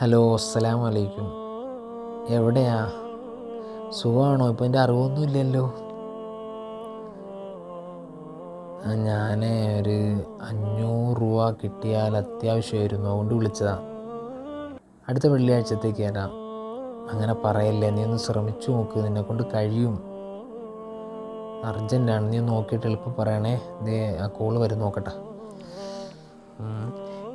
Hello അസ്സലാം വലൈക്കും എവിടെയാ? സുഖമാണോ ഇപ്പം എന്റെ അറിവൊന്നും ഇല്ലല്ലോ. ഞാൻ ഒരു അഞ്ഞൂറ് രൂപ കിട്ടിയാൽ അത്യാവശ്യമായിരുന്നു. അതുകൊണ്ട് വിളിച്ചതാ. അടുത്ത വെള്ളിയാഴ്ചത്തേക്ക് തരാം അങ്ങനെ പറയല്ലേ നീ ഒന്ന് ശ്രമിച്ചു നോക്ക്. നിന്നെ കൊണ്ട് കഴിയും. അർജന്റാണ് നീ നോക്കിയിട്ട് എളുപ്പം പറയണേ. ദേ ആ കോൾ വരും നോക്കട്ടെ.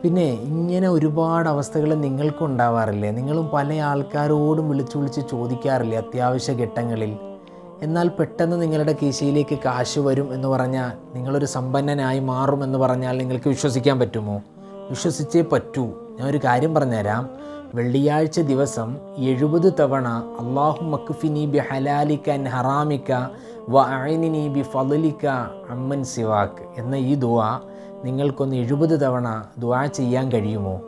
പിന്നെ ഇങ്ങനെ ഒരുപാട് അവസ്ഥകൾ നിങ്ങൾക്കും ഉണ്ടാവാറില്ലേ നിങ്ങളും പല ആൾക്കാരോടും വിളിച്ചു വിളിച്ച് ചോദിക്കാറില്ലേ അത്യാവശ്യ ഘട്ടങ്ങളിൽ? എന്നാൽ പെട്ടെന്ന് നിങ്ങളുടെ കീശയിലേക്ക് കാശ് വരും എന്ന് പറഞ്ഞാൽ നിങ്ങളൊരു സമ്പന്നനായി മാറും എന്ന് പറഞ്ഞാൽ നിങ്ങൾക്ക് വിശ്വസിക്കാൻ പറ്റുമോ? വിശ്വസിച്ചേ പറ്റൂ. ഞാൻ ഒരു കാര്യം പറഞ്ഞുതരാം. വെള്ളിയാഴ്ച ദിവസം എഴുപത് തവണ അള്ളാഹു മക്ഫിനി ബി ഹലാലിക്ക ഹറാമിക്ക വ അഴിനിനി ബി ഫലിക്ക അമ്മൻ സിവാക്ക് എന്ന ഈ ദുവ നിങ്ങൾക്കൊന്ന് എഴുപത് തവണ ദുആ ചെയ്യാൻ കഴിയുമോ?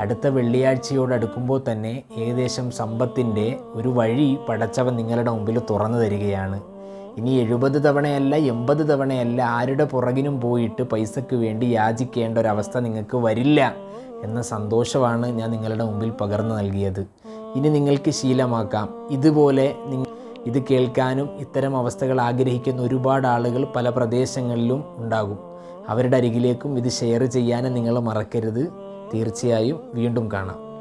അടുത്ത വെള്ളിയാഴ്ചയോടടുക്കുമ്പോൾ തന്നെ ഏകദേശം സമ്പത്തിന്റെ ഒരു വഴി പടച്ചവൻ നിങ്ങളുടെ മുമ്പിൽ തുറന്നു തരികയാണ്. ഇനി എഴുപത് തവണയല്ല എൺപത് തവണയല്ല ആരുടെ പുറകിനും പോയിട്ട് പൈസയ്ക്ക് വേണ്ടി യാചിക്കേണ്ട ഒരവസ്ഥ നിങ്ങൾക്ക് വരില്ല എന്ന സന്തോഷമാണ് ഞാൻ നിങ്ങളുടെ മുമ്പിൽ പകർന്നു നൽകിയത്. ഇനി നിങ്ങൾക്ക് ശീലമാക്കാം. ഇതുപോലെ നിങ്ങൾ ഇത് കേൾക്കാനും ഇത്തരം അവസ്ഥകൾ ആഗ്രഹിക്കുന്ന ഒരുപാട് ആളുകൾ പല പ്രദേശങ്ങളിലും ഉണ്ടാകും. അവരുടെ അരികിലേക്കും ഇത് ഷെയർ ചെയ്യാനും നിങ്ങൾ മറക്കരുത്. തീർച്ചയായും വീണ്ടും കാണാം.